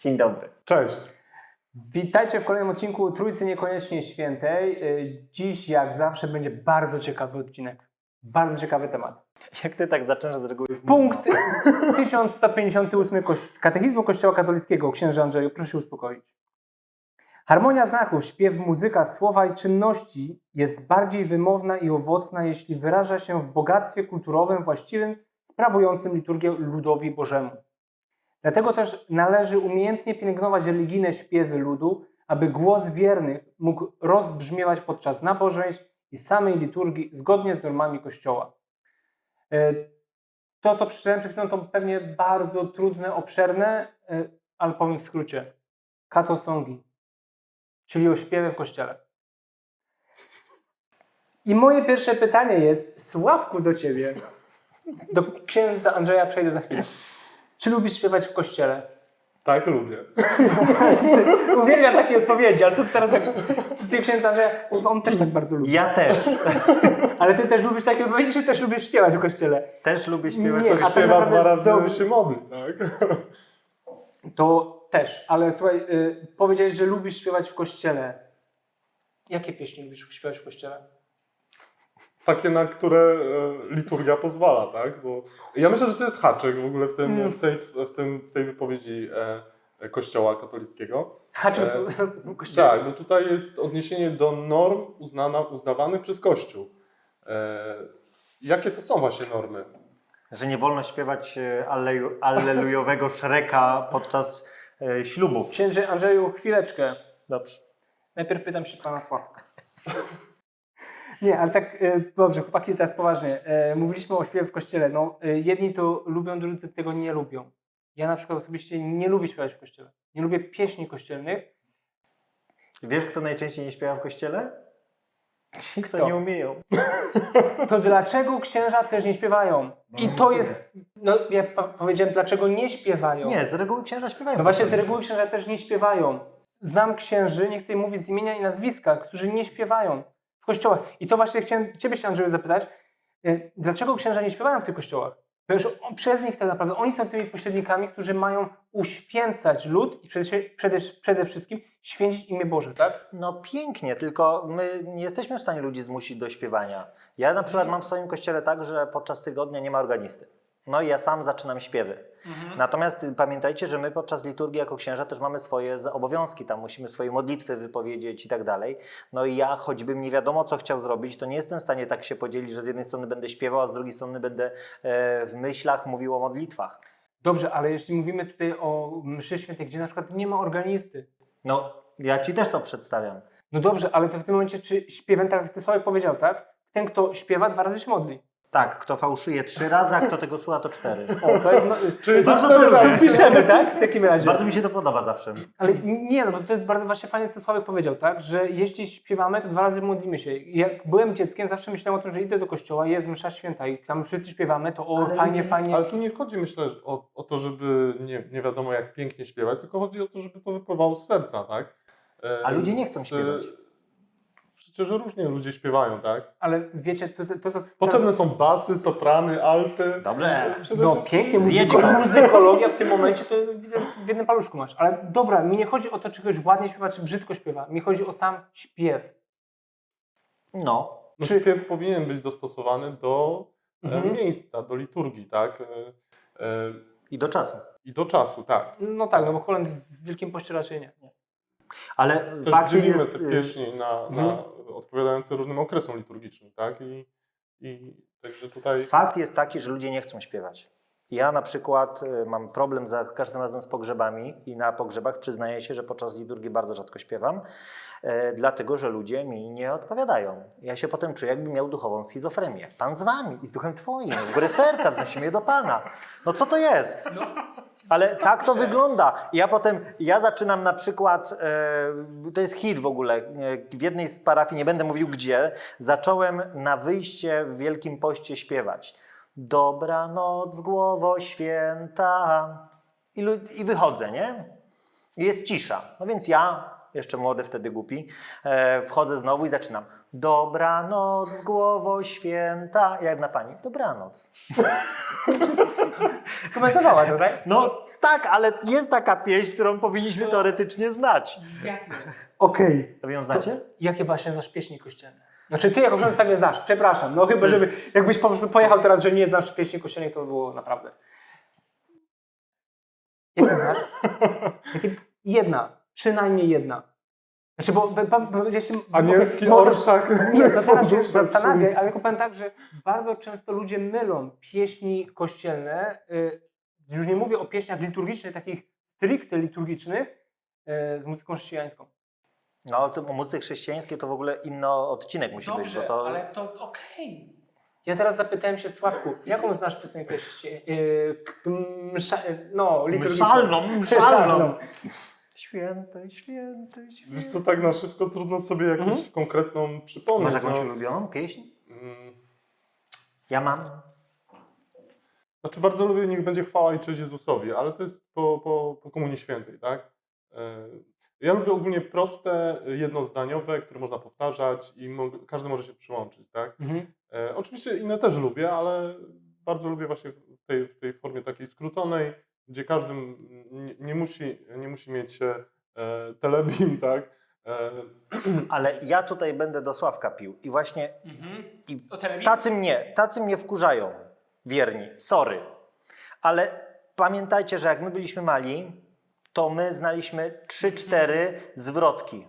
Dzień dobry. Cześć. Witajcie w kolejnym odcinku Trójcy Niekoniecznie Świętej. Y, Dziś, jak zawsze, będzie bardzo ciekawy odcinek. Bardzo ciekawy temat. Jak ty tak zaczynasz z reguły? Punkt 1158 Koś- Katechizmu Kościoła Katolickiego. Księże Andrzeju, proszę się uspokoić. Harmonia znaków, śpiew, muzyka, słowa i czynności jest bardziej wymowna i owocna, jeśli wyraża się w bogactwie kulturowym właściwym, sprawującym liturgię ludowi Bożemu. Dlatego też należy umiejętnie pielęgnować religijne śpiewy ludu, aby głos wiernych mógł rozbrzmiewać podczas nabożeństw i samej liturgii zgodnie z normami Kościoła. E, To, co przeczytałem przed chwilą, to pewnie bardzo trudne, obszerne, e, ale powiem w skrócie. Katosongi, czyli o śpiewie w kościele. I moje pierwsze pytanie jest, Sławku, do ciebie. Do księdza Andrzeja przejdę za chwilę. Czy lubisz śpiewać w kościele? Tak lubię. Uwielbiam takie odpowiedzi, ale to teraz jak cytuję księdza Andrzeja, on też tak bardzo lubi. Ja też. Ale ty też lubisz takie odpowiedzi, czy też lubisz śpiewać w kościele? Też lubię śpiewać. Nie, a tak Śpiewa naprawdę dwa razy dobrze. się modli, tak? To też, ale słuchaj, y, powiedziałeś, że lubisz śpiewać w kościele. Jakie pieśni lubisz śpiewać w kościele? Takie, na które e, liturgia pozwala, tak? Bo ja myślę, że to jest haczyk w ogóle w, tym, Mm. w, tej, w, tym, w tej wypowiedzi e, Kościoła katolickiego. Haczyk E, w kościele. Tak, bo tutaj jest odniesienie do norm uznana, uznawanych przez Kościół. E, jakie to są właśnie normy? Że nie wolno śpiewać alleju, allelujowego Szreka podczas ślubów. Księże Andrzeju, chwileczkę. Dobrze. Najpierw pytam się pana Sławka. Nie, ale tak y, dobrze, chłopaki, teraz poważnie. E, mówiliśmy o śpiewie w kościele. No, y, jedni to lubią, drudzy tego nie lubią. Ja na przykład osobiście nie lubię śpiewać w kościele. Nie lubię pieśni kościelnych. Wiesz, kto najczęściej nie śpiewa w kościele? Ci, co nie umieją. To dlaczego księża też nie śpiewają? I to jest. No, ja powiedziałem, dlaczego nie śpiewają. Nie, z reguły księża śpiewają. No właśnie z reguły księża też nie śpiewają. Znam księży, nie chcę mówić z imienia i nazwiska, którzy nie śpiewają kościołach. I to właśnie chciałem Ciebie się Andrzeju zapytać, y, dlaczego księża nie śpiewają w tych kościołach? Ponieważ on- przez nich tak naprawdę, oni są tymi pośrednikami, którzy mają uświęcać lud i przede, przede, przede wszystkim święcić imię Boże, tak? No pięknie, tylko my nie jesteśmy w stanie ludzi zmusić do śpiewania. Ja na przykład mam w swoim kościele tak, że podczas tygodnia nie ma organisty. No i ja sam zaczynam śpiewy. Natomiast y, pamiętajcie, że my podczas liturgii jako księża też mamy swoje obowiązki, tam musimy swoje modlitwy wypowiedzieć i tak dalej. No i ja, choćbym nie wiadomo co chciał zrobić, to nie jestem w stanie tak się podzielić, że z jednej strony będę śpiewał, a z drugiej strony będę e, w myślach mówił o modlitwach. Dobrze, ale jeśli mówimy tutaj o mszy świętej, gdzie na przykład nie ma organisty, No, ja ci też to przedstawiam. no dobrze, ale to w tym momencie, czy śpiewem, tak jak Ty Sławek powiedział, tak? Ten, kto śpiewa, dwa razy się modli. Tak, kto fałszuje trzy razy, a kto tego słucha, to cztery. O, to jest... No, Czyli Bardzo to trudne. Piszemy, tak? W takim razie. Bardzo mi się to podoba zawsze. Ale nie, no bo to jest bardzo właśnie fajnie, co Sławek powiedział, tak? Że jeśli śpiewamy, to dwa razy modlimy się. Jak byłem dzieckiem, zawsze myślałem o tym, że idę do kościoła, jest msza święta i tam wszyscy śpiewamy, to o, Ale fajnie, ludzie- fajnie. Ale tu nie chodzi, myślę, o, o to, żeby nie, nie wiadomo jak pięknie śpiewać, tylko chodzi o to, żeby to wypływało z serca, tak? E, A ludzie nie chcą śpiewać. Przecież różnie ludzie śpiewają, tak? Ale wiecie, to, to, to co Potrzebne są basy, soprany, alty. Dobrze. Przede No wszystkim- pięknie, Zjedź muzyko, go. muzykologia w tym momencie to widzę w jednym paluszku masz. Ale dobra, mi nie chodzi o to, czy ktoś ładnie śpiewa, czy brzydko śpiewa. Mi chodzi o sam śpiew. No, No, Czy- śpiew powinien być dostosowany do e, Mhm. miejsca, do liturgii, tak? E, e, i do czasu. I do czasu, tak. No tak, no bo kolęd w Wielkim Poście raczej nie. Ale Też fakt jest. te y, pieśni na, na odpowiadające różnym okresom liturgicznym, tak? I, i także tutaj... Fakt jest taki, że ludzie nie chcą śpiewać. Ja na przykład y, mam problem za każdym razem z pogrzebami i na pogrzebach przyznaję się, że podczas liturgii bardzo rzadko śpiewam, e, dlatego że ludzie mi nie odpowiadają. Ja się potem czuję, jakbym miał duchową schizofrenię. Pan z wami i z duchem twoim, w górę serca wznosimy je do Pana. No co to jest? Ale tak to wygląda. I Ja potem, ja zaczynam na przykład, e, to jest hit w ogóle, w jednej z parafii, nie będę mówił gdzie, zacząłem na wyjście w Wielkim Poście śpiewać. Dobranoc, głowo święta. I, lu- I wychodzę, nie? I jest cisza. No więc ja, jeszcze młody wtedy głupi, e, wchodzę znowu i zaczynam. Dobranoc, głowo święta. Jak na pani, dobranoc. Skomentowała to, tak? No, tak, ale jest taka pieśń, którą powinniśmy teoretycznie znać. Jasne. Okej. To wy ją znacie? To Jakie właśnie znasz pieśni kościelne? Znaczy ty jako ksiądz pewnie znasz, przepraszam. No chyba, żeby jakbyś po prostu pojechał teraz, że nie znasz pieśni kościelnych, to by było naprawdę. Jakie znasz? Jakie? Jedna, przynajmniej jedna. Znaczy, bo, bo, bo, bo jeśli, Anielski może- orszak. Nie, to teraz się zastanawiaj, ale tylko powiem tak, że bardzo często ludzie mylą pieśni kościelne, y, już nie mówię o pieśniach liturgicznych, takich stricte liturgicznych, y, z muzyką chrześcijańską. No, ale to o muzyce chrześcijańskiej to w ogóle inny odcinek musi być, bo to... ale to okej. Ja teraz zapytałem się Sławku, jaką znasz piosenkę chrześci- y, k- msza, y, no, liturgiczną? Mszalną, mszalną. Święty, święty. Wiesz co, tak na szybko trudno sobie jakąś Mhm. konkretną przypomnieć. Masz jakąś no. ulubioną pieśń? Mm, Ja mam. Znaczy bardzo lubię Niech będzie chwała i cześć Jezusowi, ale to jest po, po, po Komunii Świętej, tak? E, Ja lubię ogólnie proste, jednozdaniowe, które można powtarzać i mo- każdy może się przyłączyć, tak? Mhm. E, Oczywiście inne też lubię, ale bardzo lubię właśnie w tej, w tej formie takiej skróconej, gdzie każdy nie, nie, musi, nie musi mieć e, e, telebim, tak? E, Ale ja tutaj będę do Sławka pił. I właśnie Mhm. i O telewizji? tacy mnie, tacy mnie wkurzają. Wierni, sorry. Ale pamiętajcie, że jak my byliśmy mali, to my znaliśmy 3-4 zwrotki.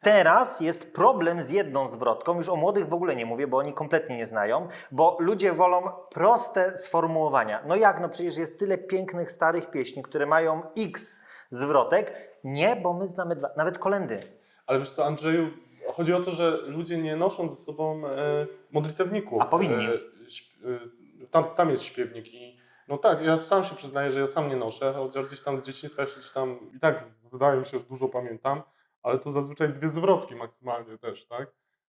Teraz jest problem z jedną zwrotką, już o młodych w ogóle nie mówię, bo oni kompletnie nie znają, bo ludzie wolą proste sformułowania. No jak, no przecież jest tyle pięknych, starych pieśni, które mają x zwrotek. Nie, bo my znamy dwa, nawet kolendy. Ale wiesz co, Andrzeju, chodzi o to, że ludzie nie noszą ze sobą e, modlitewników. A powinni. E, śp- e, tam, tam jest śpiewnik i no tak, ja sam się przyznaję, że ja sam nie noszę, chociaż gdzieś tam z dzieciństwa gdzieś tam i tak wydaje mi się, że dużo pamiętam, ale to zazwyczaj dwie zwrotki maksymalnie też, tak?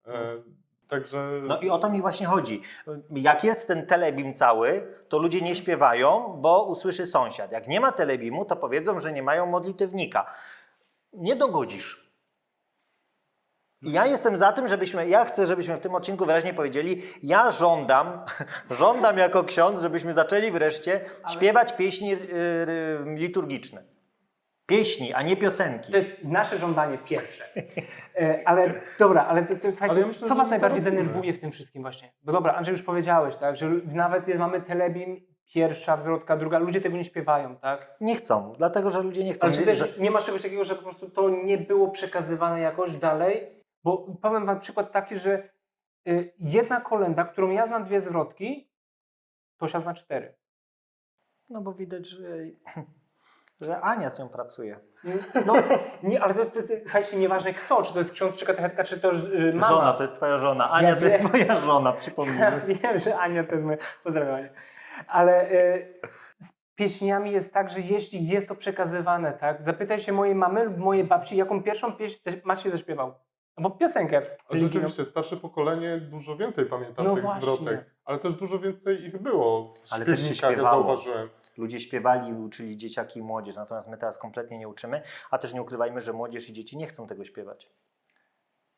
E, także... No i o to mi właśnie chodzi. Jak jest ten telebim cały, to ludzie nie śpiewają, bo usłyszy sąsiad. Jak nie ma telebimu, to powiedzą, że nie mają modlitewnika. Nie dogodzisz. I ja jestem za tym, żebyśmy, ja chcę, żebyśmy w tym odcinku wyraźnie powiedzieli, ja żądam, żądam jako ksiądz, żebyśmy zaczęli wreszcie śpiewać pieśni y, y, liturgiczne. Pieśni, a nie piosenki. To jest nasze żądanie pierwsze. E, Ale dobra, ale to, to słuchajcie, Ale ja myślę, co was my najbardziej robimy. denerwuje w tym wszystkim właśnie? Bo dobra, Andrzej już powiedziałeś, tak, że nawet jest, mamy telebim, pierwsza zwrotka, druga, ludzie tego nie śpiewają, tak? Nie chcą, dlatego że ludzie nie chcą. Ale czy Nie- też nie masz czegoś takiego, że po prostu to nie było przekazywane jakoś dalej? Bo powiem wam przykład taki, że y, jedna kolenda, którą ja znam dwie zwrotki, Tosia zna cztery. No bo widać, że, że Ania z nią pracuje. No, nie, ale to, to jest, słuchajcie, nieważne kto, czy to jest ksiądz, czy katechetka, czy to y, mama. Żona, to jest twoja żona. Ania Ja to jest twoja żona, Ja przypomnijmy. wiem, że Ania to jest moje pozdrawianie. Ale y, z pieśniami jest tak, że jeśli jest to przekazywane, tak, zapytaj się mojej mamy lub mojej babci, jaką pierwszą pieśń ze- Maciej zaśpiewał. Albo piosenkę. A Rzeczywiście, starsze pokolenie dużo więcej pamięta No tych właśnie. zwrotek, ale też dużo więcej ich było w Ale też się ja śpiewało. zauważyłem. Ludzie śpiewali, uczyli dzieciaki i młodzież, natomiast my teraz kompletnie nie uczymy, a też nie ukrywajmy, że młodzież i dzieci nie chcą tego śpiewać.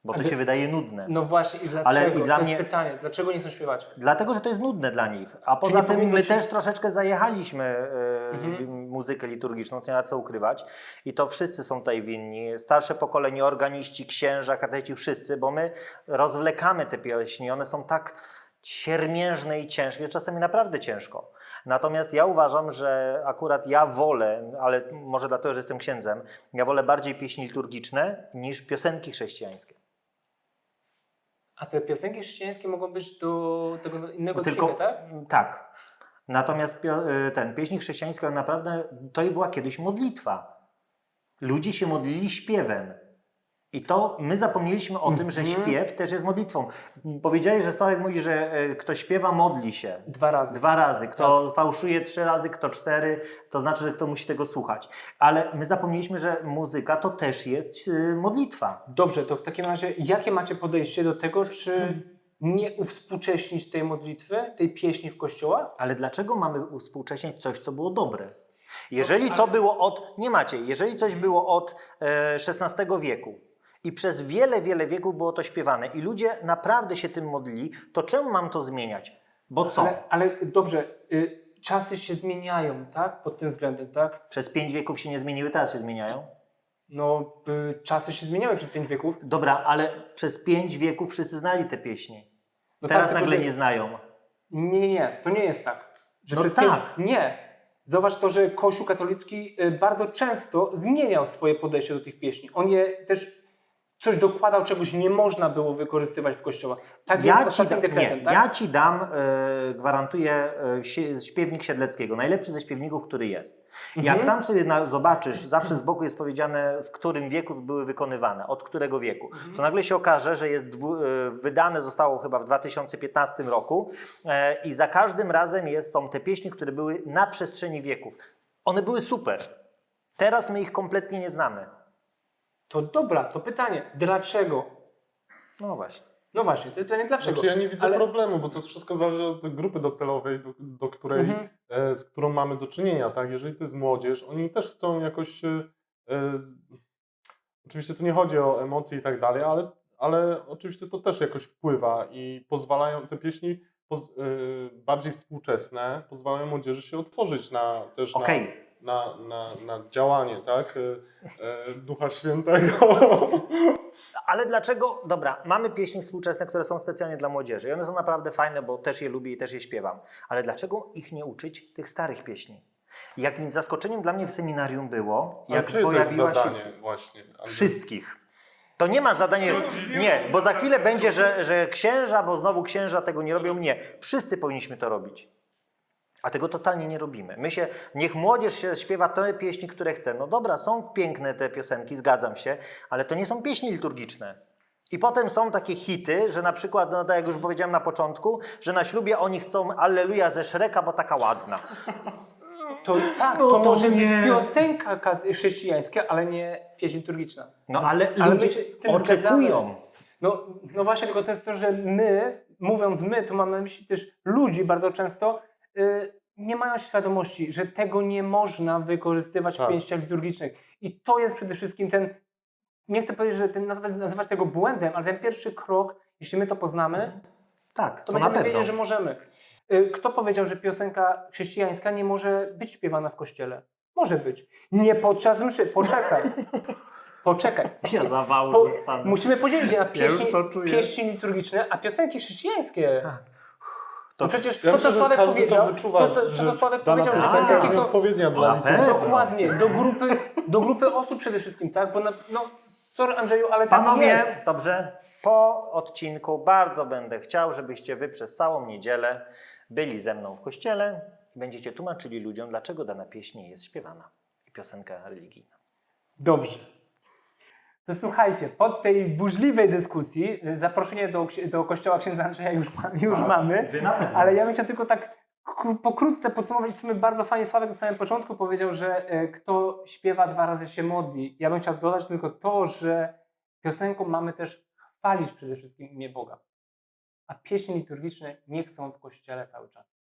Bo to się wydaje nudne. No właśnie, i dlaczego? Ale i dla to mnie- jest pytanie, dlaczego nie chcą śpiewać? Dlatego, że to jest nudne dla nich. A poza tym my się- też troszeczkę zajechaliśmy e, Mhm. muzykę liturgiczną, to nie ma co ukrywać. I to wszyscy są tutaj winni. Starsze pokolenie, organiści, księża, kateci, wszyscy, bo my rozwlekamy te pieśni. One są tak siermiężne i ciężkie, czasami naprawdę ciężko. Natomiast ja uważam, że akurat ja wolę, ale może dlatego, że jestem księdzem, ja wolę bardziej pieśni liturgiczne niż piosenki chrześcijańskie. A te piosenki chrześcijańskie mogą być do tego innego Tylko odcinka, tak? tak. Natomiast y, ten pieśń chrześcijańska naprawdę to i była kiedyś modlitwa. Ludzie się modlili śpiewem. I to my zapomnieliśmy o tym, że Mhm. śpiew też jest modlitwą. Powiedziałeś, że Sławek mówi, że y, kto śpiewa, modli się. Dwa razy. Dwa razy. Kto fałszuje trzy razy, kto cztery, to znaczy, że kto musi tego słuchać. Ale my zapomnieliśmy, że muzyka to też jest y, modlitwa. Dobrze, to w takim razie jakie macie podejście do tego, czy Hmm. nie uwspółcześnić tej modlitwy, tej pieśni w kościołach? Ale dlaczego mamy uspółcześniać coś, co było dobre? Jeżeli to było od, nie macie, jeżeli coś było od e, XVI wieku i przez wiele, wiele wieków było to śpiewane i ludzie naprawdę się tym modlili, to czemu mam to zmieniać? Bo co? Ale, ale dobrze, y, czasy się zmieniają, tak? Pod tym względem, tak? Przez pięć wieków się nie zmieniły, teraz się zmieniają. No, y, czasy się zmieniały przez pięć wieków. Dobra, ale przez pięć wieków wszyscy znali te pieśni. No teraz tak, tylko, nagle że- nie znają. Nie, nie, nie, to nie jest tak. Że No przez tak. pięć... Nie. Zobacz to, że Kościół katolicki y, bardzo często zmieniał swoje podejście do tych pieśni. On je też coś dokładał, czegoś nie można było wykorzystywać w kościołach. Tak jest z ostatnim da- dekretem, nie, tak? ja ci dam, e, gwarantuję, sie- śpiewnik Siedleckiego, najlepszy ze śpiewników, który jest. Jak Mhm. tam sobie na, zobaczysz, zawsze z boku jest powiedziane, w którym wieku były wykonywane, od którego wieku, Mhm. to nagle się okaże, że jest dwu, e, wydane zostało chyba w 2015 roku i za każdym razem jest, są te pieśni, które były na przestrzeni wieków. One były super. Teraz my ich kompletnie nie znamy. To dobra, to pytanie, dlaczego? No właśnie. No właśnie, to jest pytanie dlaczego. Znaczy ja nie widzę Ale- problemu, bo to wszystko zależy od grupy docelowej, do, do której, Mhm. e, z którą mamy do czynienia. Tak? Jeżeli to jest młodzież, oni też chcą jakoś. e, z... Oczywiście tu nie chodzi o emocje i tak dalej, ale, ale oczywiście to też jakoś wpływa i pozwalają te pieśni poz, e, bardziej współczesne, pozwalają młodzieży się otworzyć na też na- Okej. Na, na, na działanie tak? e, Ducha Świętego. Ale dlaczego? Dobra, mamy pieśni współczesne, które są specjalnie dla młodzieży i one są naprawdę fajne, bo też je lubię i też je śpiewam. Ale dlaczego ich nie uczyć tych starych pieśni? Jakim zaskoczeniem dla mnie w seminarium było, Ale jak czyje to pojawiła jest się zadanie właśnie? Andrzej? wszystkich. To nie ma zadania. Nie, bo za chwilę będzie, że, że księża, bo znowu księża tego nie robią. Nie, wszyscy powinniśmy to robić. A tego totalnie nie robimy. My się, niech młodzież się śpiewa te pieśni, które chce. No dobra, są piękne te piosenki, zgadzam się, ale to nie są pieśni liturgiczne. I potem są takie hity, że na przykład, no tak jak już powiedziałem na początku, że na ślubie oni chcą Alleluja ze Szreka, bo taka ładna. To tak, No to, to może nie. być piosenka ka- chrześcijańska, ale nie pieśń liturgiczna. No ale, Ale my ludzie się z tym oczekują. No, no właśnie, tylko to jest to, że my, mówiąc my, to mamy na myśli też ludzi bardzo często, nie mają świadomości, że tego nie można wykorzystywać Tak. w pięściach liturgicznych. I to jest przede wszystkim ten, nie chcę powiedzieć, że ten, nazywać, nazywać tego błędem, ale ten pierwszy krok, jeśli my to poznamy, Tak, to, to, na będziemy pewno. wiedzieć, że możemy. Y, Kto powiedział, że piosenka chrześcijańska nie może być śpiewana w kościele? Może być. Nie podczas mszy. Poczekaj. Poczekaj. Ja zawału Po, dostanę. musimy podzielić na Ja pieśni, czuję. pieśni liturgiczne, a piosenki chrześcijańskie. Tak. To To przecież Ja to, co Sławek powiedział, to wyczuwa, to, to, co Sławek powiedział, że są odpowiednia dla dokładnie do grupy, do grupy osób przede wszystkim, tak? Bo na, no, sorry Andrzeju, ale tak Panowie, jest. dobrze, po odcinku bardzo będę chciał, żebyście wy przez całą niedzielę byli ze mną w kościele i będziecie tłumaczyli ludziom, dlaczego dana pieśń nie jest śpiewana i piosenka religijna. Dobrze. To słuchajcie, po tej burzliwej dyskusji y, zaproszenie do, do kościoła księdza Andrzeja już, już mamy, ale ja bym chciał tylko tak pokrótce podsumować, co mi bardzo fajnie Sławek na samym początku powiedział, że e, kto śpiewa dwa razy się modli. Ja bym chciał dodać tylko to, że piosenką mamy też chwalić przede wszystkim imię Boga. A pieśni liturgiczne niech są w kościele cały czas.